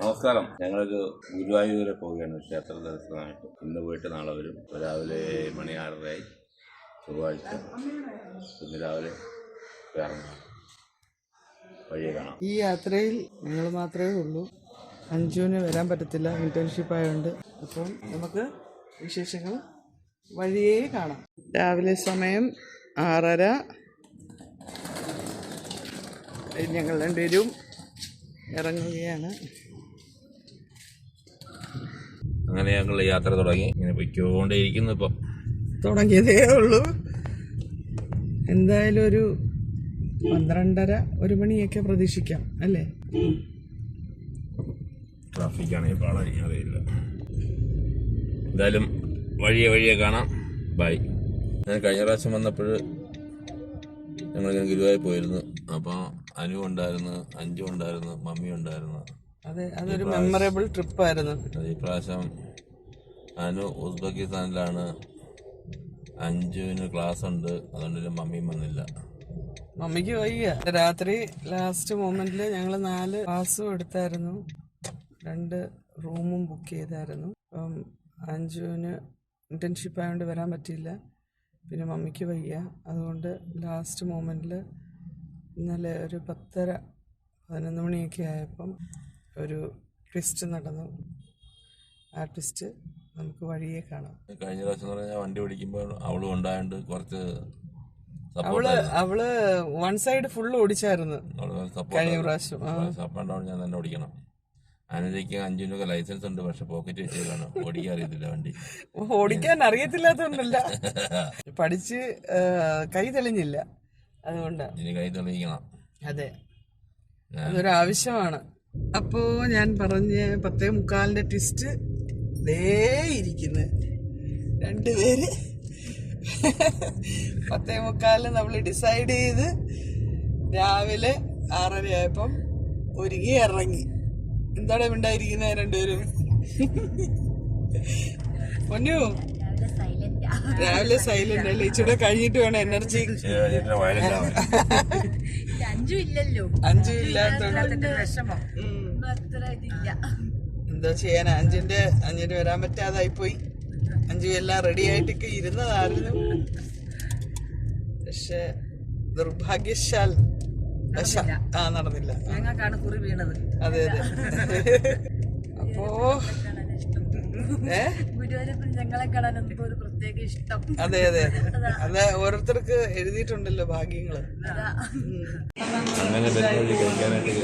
നമസ്കാരം. ഞങ്ങളൊരു ഗുരുവായൂർ പോവുകയാണ് ക്ഷേത്ര ദർശനമായിട്ട്. ഇന്ന് പോയിട്ട് നാളെ വരും. രാവിലെ മണി ആറരയായി. ചൊവ്വാഴ്ച. ഇന്ന് രാവിലെ ഇറങ്ങാം വഴിയെ കാണാം. ഈ യാത്രയിൽ ഞങ്ങൾ മാത്രമേ ഉള്ളൂ. അഞ്ജുവിന് വരാൻ പറ്റത്തില്ല. ഇന്റേൺഷിപ്പ് ആയതുകൊണ്ട് അപ്പം നമുക്ക് വിശേഷങ്ങൾ വഴിയേ കാണാം. രാവിലെ സമയം ആറര. ഞങ്ങൾ രണ്ടുപേരും ഇറങ്ങുകയാണ്. അങ്ങനെ ഞങ്ങൾ യാത്ര തുടങ്ങി. ഇങ്ങനെ പൊയ്ക്കൊണ്ടേയിരിക്കുന്നു ഇപ്പം. തുടങ്ങിയതേ ഉള്ളൂ. എന്തായാലും ഒരു പന്ത്രണ്ടര ഒരു മണിയൊക്കെ പ്രതീക്ഷിക്കാം അല്ലേ? ട്രാഫിക് ആണെങ്കിൽ പാടാൻ അറിയില്ല എന്തായാലും വഴിയെ വഴിയെ കാണാം. ബൈ. ഞാൻ കഴിഞ്ഞ പ്രാവശ്യം വന്നപ്പോൾ ഞങ്ങളിങ്ങനെ ഗുരുവായി പോയിരുന്നു. അപ്പോൾ അനു ഉണ്ടായിരുന്നു അഞ്ചു ഉണ്ടായിരുന്നു മമ്മി ഉണ്ടായിരുന്നു. അതെ അതൊരു മെമ്മറബിൾ ട്രിപ്പായിരുന്നു ഈ പ്രാവശ്യം അനു ഉസ്ബെക്കിസ്ഥാനിലാണ് അഞ്ചുവിന് ക്ലാസ് ഉണ്ട്. അതുകൊണ്ട് മമ്മിയും വന്നില്ല. മമ്മിക്ക് വയ്യ. രാത്രി ലാസ്റ്റ് മൊമെന്റിൽ ഞങ്ങൾ നാല് ക്ലാസ്സും എടുത്തായിരുന്നു. രണ്ട് റൂമും ബുക്ക് ചെയ്തായിരുന്നു. അപ്പം അഞ്ചുവിന് ഇന്റേൺഷിപ്പ് ആയതുകൊണ്ട് വരാൻ പറ്റിയില്ല. പിന്നെ മമ്മിക്ക് വയ്യ. അതുകൊണ്ട് ലാസ്റ്റ് മൊമെന്റിൽ ഇന്നലെ ഒരു പത്തര പതിനൊന്ന് മണിയൊക്കെ ആയപ്പം ഒരു ട്വിസ്റ്റ് നടന്നു. ആ ട്വിസ്റ്റ് നമുക്ക് വഴിയെ കാണാം. കഴിഞ്ഞ പ്രാവശ്യം പറഞ്ഞാൽ വണ്ടി ഓടിക്കുമ്പോൾ അവൾ ഉണ്ടായോണ്ട് കുറച്ച് അവൾ അവൾ വൺ സൈഡ് ഫുള്ള് ഓടിച്ചായിരുന്നു. കഴിഞ്ഞ പ്രാവശ്യം. ഞാൻ തന്നെ ഓടിക്കണം. അനുജയ്ക്ക് അഞ്ചിനൊക്കെ ലൈസൻസ് ഉണ്ട് പക്ഷെ പോക്കറ്റ് വെച്ചതാണ് ഓടിക്കാൻ അറിയത്തില്ല വണ്ടി. ഓടിക്കാൻ അറിയത്തില്ലാത്തോണ്ടല്ല പഠിച്ച് കൈ തെളിഞ്ഞില്ല. അതുകൊണ്ട്. ഇനി കൈ തെളിയിക്കണം. അതെ. അതൊരു ആവശ്യമാണ് അപ്പോ ഞാൻ പറഞ്ഞ പത്തേ മുക്കാലിന്റെ ട്വിസ്റ്റ് ദേ ഇരിക്കുന്നു. രണ്ടുപേര് പത്തേ മുക്കാലിന് നമ്മൾ ഡിസൈഡ് ചെയ്ത് രാവിലെ ആറര ആയപ്പം ഒരുങ്ങി ഇറങ്ങി. എന്താണ് ഉണ്ടായിരിക്കുന്നത് രണ്ടുപേരും? പൊന്നു. രാവിലെ സൈലന്റ് അല്ലേ ഇച്ചിരി കഴിഞ്ഞിട്ട് വേണം എനർജി. അഞ്ചും ഇല്ലല്ലോ. അഞ്ചു ഇല്ലാത്തോണ്ട് എന്താ ചെയ്യാൻ അഞ്ചിന്റെ അഞ്ചിന് വരാൻ പറ്റാതായി പോയി അഞ്ചു എല്ലാം റെഡി ആയിട്ടൊക്കെ ഇരുന്നതായിരുന്നു. പക്ഷെ നിർഭാഗ്യശാൽ വശ- ആ നടന്നില്ല. ഞങ്ങൾക്കാണ് കുറി വീണത്. അതെ അതെ. അപ്പോ അതെ അതെ അതെ. ഓരോരുത്തർക്ക് എഴുതിയിട്ടുണ്ടല്ലോ ഭാഗ്യങ്ങൾ. അങ്ങനെ കഴിക്കാനായിട്ട്.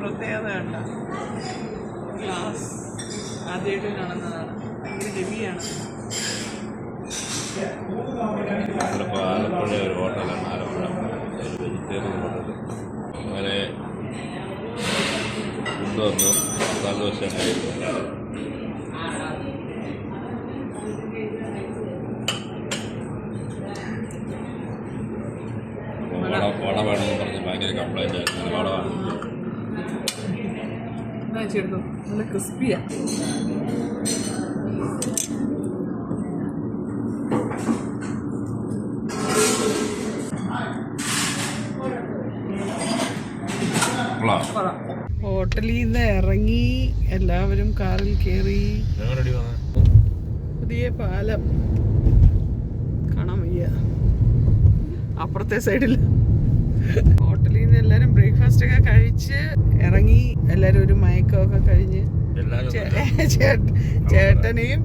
പ്രത്യേകത ഗ്ലാസ്. ആദ്യമായിട്ട് കാണുന്നതാണ്. ഭയങ്കര ഹെവിയാണ്. ചിലപ്പോൾ ആലപ്പുഴ ഒരു ഹോട്ടലാണ്. വെജിറ്റേറിയൻ ഹോട്ടൽ അങ്ങനെ കൊണ്ടുവന്നു കഴിക്കുന്നു വട വട വേണമെന്ന് പറഞ്ഞ് ഭയങ്കര കംപ്ലൈന്റ് ആയിരുന്നു. അങ്ങനെ വട വാങ്ങിച്ചു ഹോട്ടലിൽ നിന്ന് ഇറങ്ങി എല്ലാവരും കാറിൽ കയറി പുതിയ പാലം. കാണാൻ വയ്യ അപ്പുറത്തെ സൈഡിൽ ഹോട്ടലിൽ നിന്ന് എല്ലാരും ബ്രേക്ക്ഫാസ്റ്റ് ഒക്കെ കഴിച്ച് ഇറങ്ങി. എല്ലാരും ഒരു മയക്കമൊക്കെ കഴിഞ്ഞ്. ചേട്ടനെയും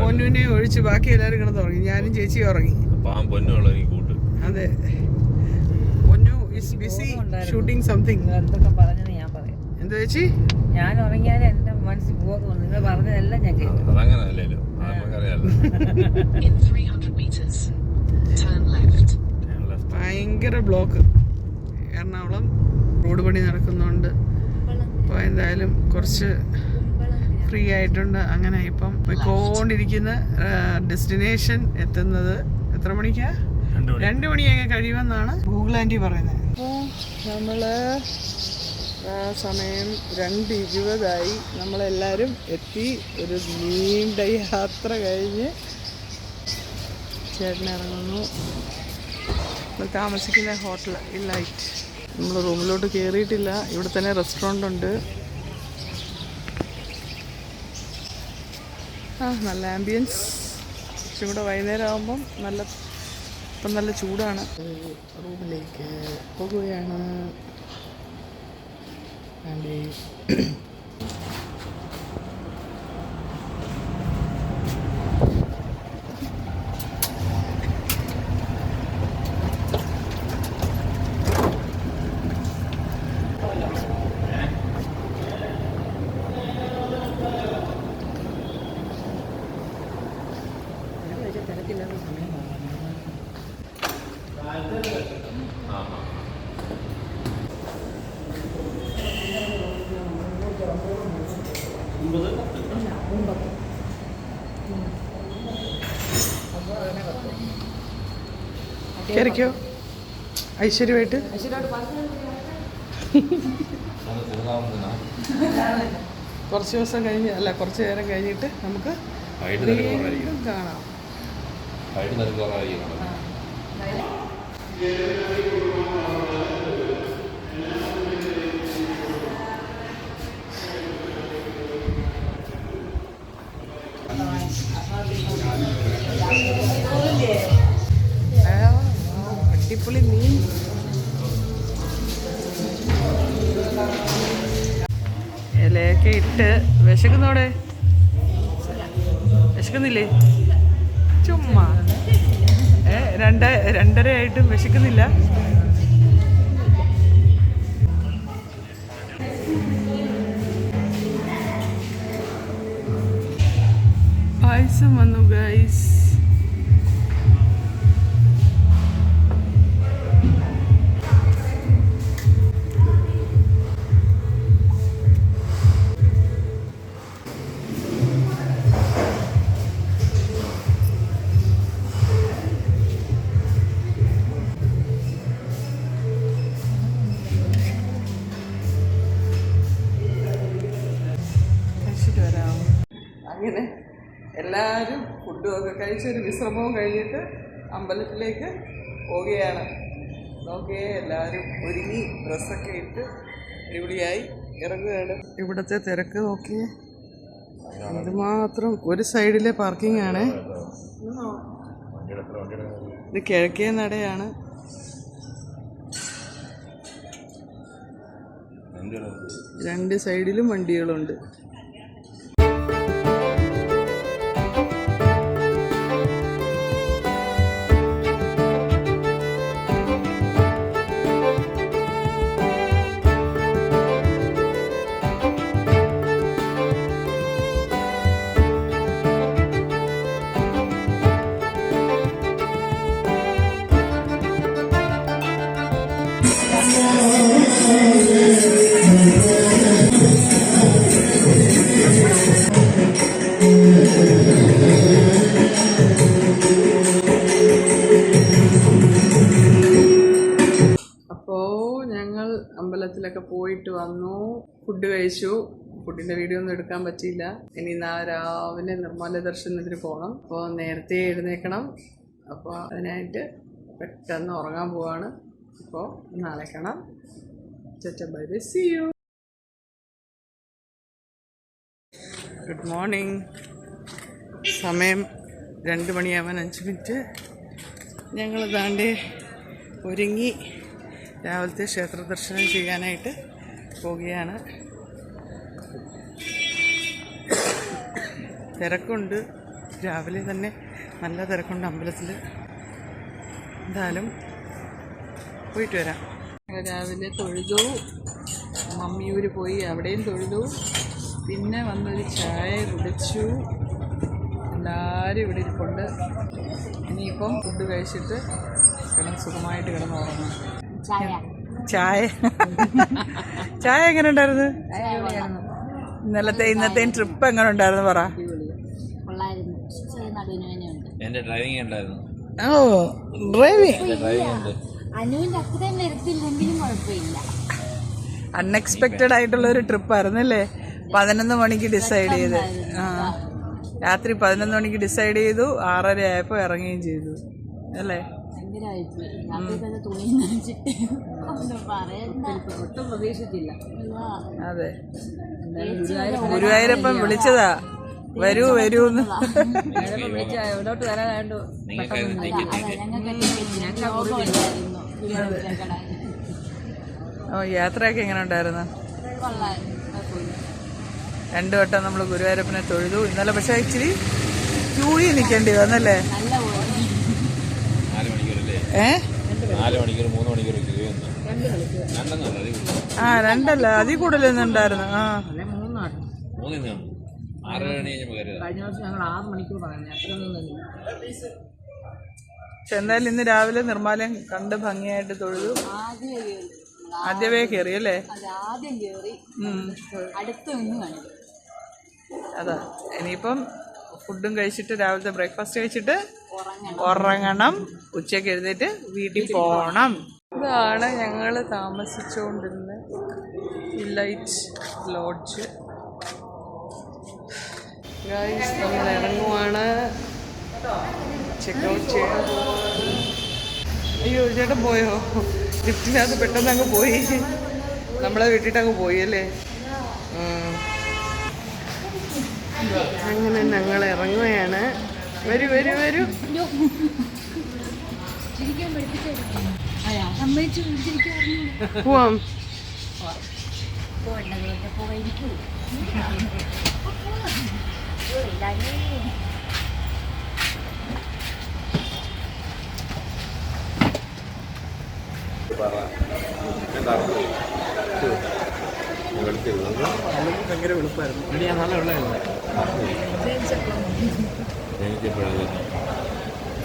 പൊന്നുവിനെയും ഒഴിച്ച് ബാക്കി എല്ലാരും കിടന്നുറങ്ങി ഞാനും ചേച്ചിയും ഉറങ്ങി. അതെ. ബിസി ഷൂട്ടിംഗ് സംതിങ് എന്തൊക്കെ പറഞ്ഞത് ഞാൻ പറയാം. എന്താ ചേച്ചി? ഞാൻ ഉറങ്ങിയാൽ എന്റെ മനസ്സിൽ ബോധം നിങ്ങൾ പറഞ്ഞതെല്ലാം ഞാൻ കേട്ടു. അതങ്ങനെ അല്ലല്ലോ അത് നമുക്കറിയാലോ. In 300 meters, turn left. ഭയങ്കര ബ്ലോക്ക് എറണാകുളം റോഡ് പണി നടക്കുന്നുണ്ട്. അപ്പോൾ എന്തായാലും കുറച്ച് ഫ്രീ ആയിട്ടുണ്ട്. അങ്ങനെ ഇപ്പം പോയിക്കൊണ്ടിരിക്കുന്ന ഡെസ്റ്റിനേഷൻ എത്തുന്നത് എത്ര മണിക്കാ? രണ്ടു മണിയൊക്കെ കഴിയുമെന്നാണ് ഗൂഗിൾ ആന്റി പറയുന്നത്. ആ സമയം രണ്ട് ഇരുപതായി നമ്മളെല്ലാവരും എത്തി. ഒരു നീണ്ട യാത്ര കഴിഞ്ഞ് ചേട്ടൻ ഇറങ്ങുന്നു. നമ്മൾ താമസിക്കുന്ന ഹോട്ടൽ ഈ ലൈറ്റ് നമ്മൾ റൂമിലോട്ട് കയറിയിട്ടില്ല ഇവിടെ തന്നെ റെസ്റ്റോറന്റ് ഉണ്ട്. ആ നല്ല ആംബിയൻസ് കുറച്ചും കൂടെ വൈകുന്നേരം ആകുമ്പം നല്ല ഇപ്പം നല്ല ചൂടാണ്. റൂമിലേക്ക് പോകുകയാണ്. ആൻഡി കയറിക്കോ ഐശ്വര്യമായിട്ട് കുറച്ച് ദിവസം കഴിഞ്ഞ് അല്ല കുറച്ച് നേരം കഴിഞ്ഞിട്ട് നമുക്ക് കാണാം അടിപൊളി മീൻ. ഇലയൊക്കെ ഇട്ട് വിശക്കുന്നോടെ? വിശക്കുന്നില്ലേ? ചുമ്മാ. ഏ രണ്ട് രണ്ടര ആയിട്ടും വിശക്കുന്നില്ല. പായസം വന്നു ഗൈസ് കഴിച്ച് ഒരു വിശ്രമവും കഴിഞ്ഞിട്ട് അമ്പലത്തിലേക്ക് പോവുകയാണ്. നോക്കിയേ എല്ലാവരും ഒരുങ്ങി ഡ്രസ്സൊക്കെ ഇട്ട് അടിപൊളിയായി ഇറങ്ങുകയാണ്. ഇവിടുത്തെ തിരക്ക് നോക്കിയേ. അതുമാത്രം ഒരു സൈഡിലെ പാർക്കിംഗ് ആണ്. ഇത് കിഴക്കേ നടയാണ്. രണ്ട് സൈഡിലും വണ്ടികളുണ്ട്. അമ്പലത്തിലൊക്കെ പോയിട്ട് വന്നു ഫുഡ് കഴിച്ചു. ഫുഡിന്റെ വീഡിയോ ഒന്നും എടുക്കാൻ പറ്റിയില്ല. ഇനി നാളെ രാവിലെ നിർമ്മല ദർശനത്തിന് പോകണം അപ്പോൾ നേരത്തെ എഴുന്നേക്കണം അപ്പോൾ അതിനായിട്ട് പെട്ടെന്ന് ഉറങ്ങാൻ പോവാണ്. അപ്പോൾ നാളെ കാണാം. ചച്ച bye bye see you good morning സമയം രണ്ട് മണിയാവാൻ അഞ്ച് മിനിറ്റ്. ഞങ്ങൾ താണ്ടി ഒരുങ്ങി രാവിലത്തെ ക്ഷേത്ര ദർശനം ചെയ്യാനായിട്ട് പോവുകയാണ്. തിരക്കുണ്ട്. രാവിലെ തന്നെ നല്ല തിരക്കുണ്ട് അമ്പലത്തിൽ എന്തായാലും പോയിട്ട് വരാം. രാവിലെ തൊഴുതു. മമ്മിയൂർ പോയി അവിടെയും തൊഴുതു. പിന്നെ വന്നൊരു ചായ കുടിച്ചു. എല്ലാവരും ഇവിടെ ഇരിപ്പുണ്ട്. ഇനിയിപ്പം ഫുഡ് കഴിച്ചിട്ട് കിടന്ന് സുഖമായിട്ട് കിടന്ന് ഉറങ്ങും. ചായ. ചായ. എങ്ങനെ ഉണ്ടായിരുന്നു? ഇന്നലത്തെ ഇന്നത്തെ ട്രിപ്പ് എങ്ങനെ ഉണ്ടായിരുന്നു പറ. എന്റെ ഡ്രൈവിംഗ് ഉണ്ടായിരുന്നു. ഓ ഡ്രൈവിംഗ്. അനുവിന്റെ അത്രയും വരത്തില്ലെങ്കിലും കുഴപ്പമില്ല. അൺഎക്സ്പെക്റ്റഡ് ആയിട്ടുള്ള ഒരു ട്രിപ്പ് ആയിരുന്നല്ലേ പതിനൊന്ന് മണിക്ക് ഡിസൈഡ് ചെയ്ത്. ആ. രാത്രി പതിനൊന്ന് മണിക്ക് ഡിസൈഡ് ചെയ്തു. ആറര ആയപ്പോൾ ഇറങ്ങുകയും ചെയ്തു. അല്ലേ? ഭയങ്കരമായിപ്പോയി രാത്രി തന്നെ തുണി നനച്ചിട്ട് ഒന്നും പറയണ്ട. ഒട്ടും പ്രതീക്ഷിച്ചില്ല. അതെ. എന്തായാലും ഗുരുവായൂർ ഗുരുവായൂരപ്പം വിളിച്ചതാ. വരൂ വരൂ വിളിച്ച എവിടോട്ട് വരാനായിട്ട് ഓ യാത്രയൊക്കെ എങ്ങനെ ഉണ്ടായിരുന്നു? രണ്ടു വട്ടം നമ്മൾ ഗുരുവായൂരപ്പനെ തൊഴുതു. ഇന്നലെ പക്ഷേ ഇച്ചിരി ക്യൂയിൽ നിൽക്കേണ്ടി വന്നല്ലേ നല്ല പോയി നാല് മണിക്കൂറല്ലേ ഏ നാല് മണിക്കൂർ മൂന്ന് മണിക്കൂർ ക്യൂ രണ്ടെന്നല്ല അതിൽ കൂടുതൽ. ആ രണ്ടല്ല. അതിൽ കൂടുതലൊന്നും ഉണ്ടായിരുന്നു ആ. അതെ എന്തായാലും ഇന്ന് രാവിലെ നിർമ്മാലയം കണ്ട് ഭംഗിയായിട്ട് തൊഴുതു. ആദ്യം ആദ്യമേ കയറി അല്ലേ? അത് ആദ്യം കയറി. അതാ. ഇനിയിപ്പം ഫുഡും കഴിച്ചിട്ട് രാവിലത്തെ ബ്രേക്ക്ഫാസ്റ്റ് കഴിച്ചിട്ട് ഉറങ്ങണം. ഉച്ചയ്ക്ക് ഉച്ചയ്ക്ക് എഴുന്നേറ്റ് വീട്ടിൽ പോകണം ഇതാണ് ഞങ്ങൾ താമസിച്ചുകൊണ്ടിരുന്ന ലൈറ്റ് ലോഡ്ജ്. നമ്മൾ ഇറങ്ങുവാണ്. ചെക്ക് ഔട്ട് ചെയ്യാൻ അയ്യോ ചേട്ടൻ പോയോ? ലിഫ്റ്റിനകത്ത് പെട്ടെന്ന് അങ്ങ് പോയി. നമ്മളെ വിട്ടിട്ട് അങ്ങ് പോയി അല്ലേ. അങ്ങനെ ഞങ്ങൾ ഇറങ്ങുകയാണ്. വരൂ വരൂ വരൂ. പോവാം. ഭയങ്കര വെളുപ്പായിരുന്നു. ജനിച്ചപ്പോഴത്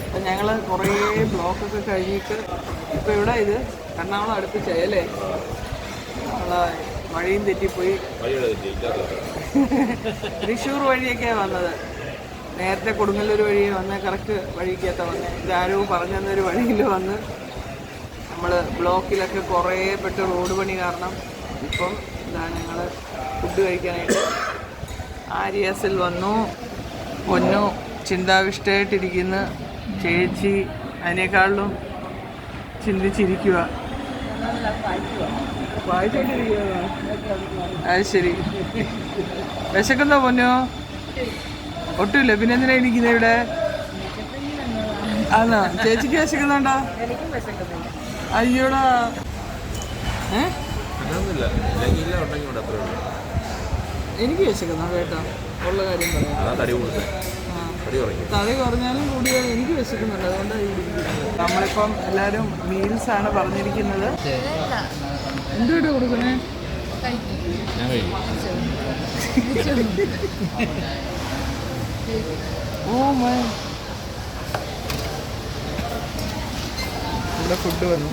അപ്പം ഞങ്ങൾ കുറേ ബ്ലോക്കൊക്കെ കഴിഞ്ഞിട്ട് ഇപ്പോൾ ഇവിടെ ഇത്? എറണാകുളം അടുത്ത് ചെയ്യലേ നമ്മളെ വഴിയും തെറ്റിപ്പോയി. തൃശ്ശൂർ വഴിയൊക്കെയാണ് വന്നത്. നേരത്തെ കൊടുങ്ങല്ലൂർ വഴി വന്ന് കറക്റ്റ് വഴിക്കകത്ത് വന്ന്. ഇതാരോ പറഞ്ഞു തന്നൊരു വഴിയിൽ വന്ന് നമ്മൾ ബ്ലോക്കിലൊക്കെ കുറേ പെട്ട് റോഡ് പണി കാരണം ഇപ്പം ഇതാ ഞങ്ങൾ ഫുഡ് കഴിക്കാനായിട്ട് ആരിയാസിൽ വന്നു പൊന്നു. ചിന്താവിഷ്ടയായിട്ടിരിക്കുന്ന ചേച്ചി അതിനേക്കാളിലും ചിന്തിച്ചിരിക്കുക. അത് ശരി. വിശക്കുന്നോ പൊന്നോ? ഒട്ടുമില്ല. പിന്നെ എന്തിനാ ഇരിക്കുന്നത് ഇവിടെ? ആണോ ചേച്ചിക്ക് വിശക്കുന്നുണ്ടോ? അയ്യോടാ. എനിക്ക് വിശക്കുന്നു കേട്ടോ? ഉള്ള കാര്യം പറയാം. തടി കുറഞ്ഞാലും കൂടിയാലും എനിക്ക് വിശക്കുന്നുണ്ട്. അതുകൊണ്ടാണ്. നമ്മളിപ്പം എല്ലാവരും മീൽസ് ആണ് പറഞ്ഞിരിക്കുന്നത്. എന്തുകൊണ്ട് കൊടുക്കണേ ഓ മൈ. ഇവിടെ ഫുഡ് വന്നു.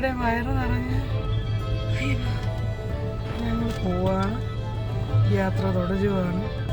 എല്ലാവരുടെയും വയറ് നിറഞ്ഞ്. ഞങ്ങൾ പോവാണ്. യാത്ര തുടരുവാണ്.